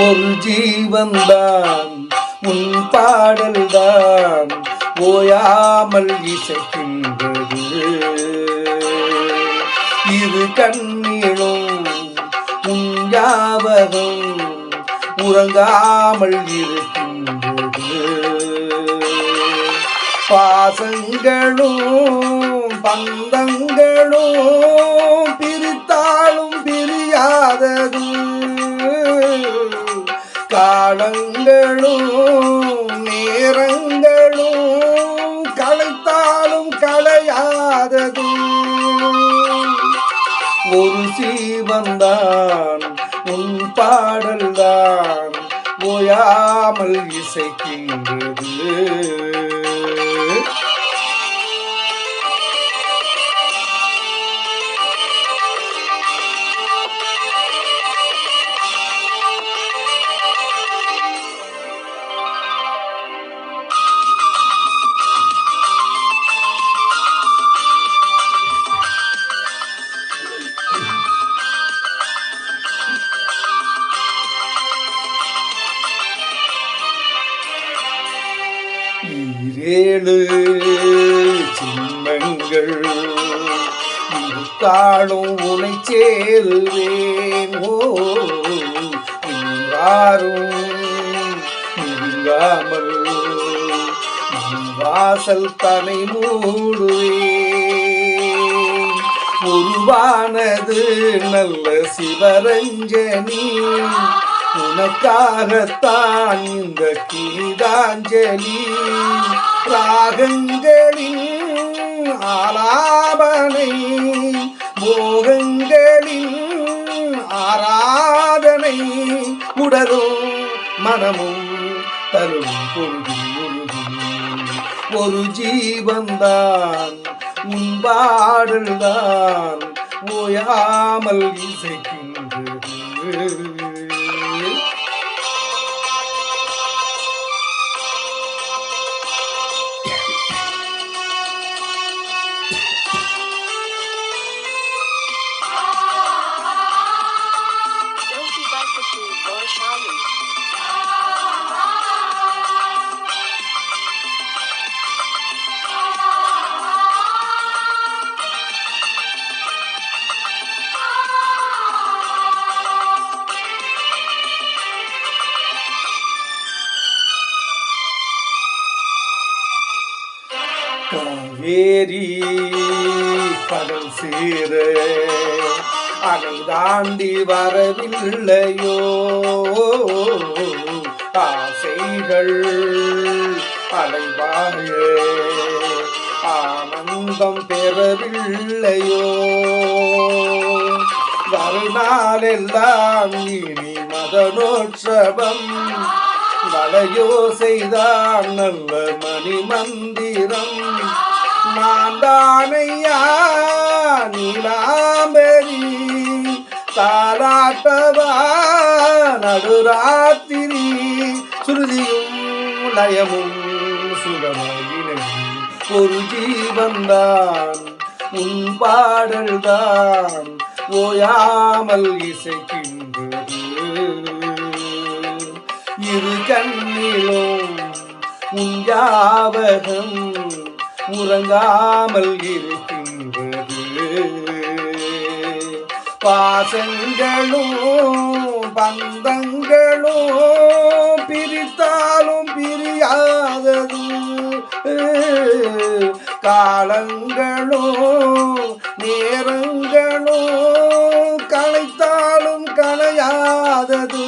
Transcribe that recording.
ஒரு ஜீவன்தான் உன் பாடல்தான் ஓயாமல் இசைக்கின்றது. இரு கண்ணீரும் உன் ஞாபகம் உறங்காமல் இருக்கின்றது. பாசங்களும் பந்தங்களும் காலங்களும் நேரங்களும் கலைத்தாலும் கலையாததும் ஒரு சீவந்தான் உன் பாடல்தான் ஓயாமல் இசைக்கின்றது. ஈரேழு சிம்மங்கள். இருக்காலும் உனை சேருவேன். ஓ யாரும் வாசல் தனை மூடுவேன். உருவானது நல்ல சிவரஞ்சனி. உனக்காகத்தான் இந்த கீதாஞ்சலி. ராகங்களின் ஆலாபனை மோகங்களின் ஆராதனை உடலும் மனமும் தரும் பொழுதும் ஒரு ஜீவன்தான் உன் பாடல்தான் ஓயாமல் இசைக்கின்றது. காவேரி கடல் சேர அணை தாண்டி வரவில்லையோ? ஆசைகள் அலைவாழ ஆனந்தம் பெறவில்லையோ? வருநாளெல்லாம் இனி மதனோற்சவம் வளையோ செய்தான் நல்ல மணி மந்திரம் நான் தானையா நீலாம்பரி தாலாட்டவா நடுராத்திரி. சுருதியும் லயமும் சுகமகினையும் ஒரு ஜீவன்தான். உன் பாடல்தான் ஓயாமல் இசைக்கின்றது இரு கண்ணிலோ உன் ஞாபகம் உறங்காமல் இருக்கின்றது. பாசங்களும் பந்தங்களும் பிரித்தாலும் பிரியாதது. காலங்களும் நேரங்களும் கலைத்தாலும் கலையாதது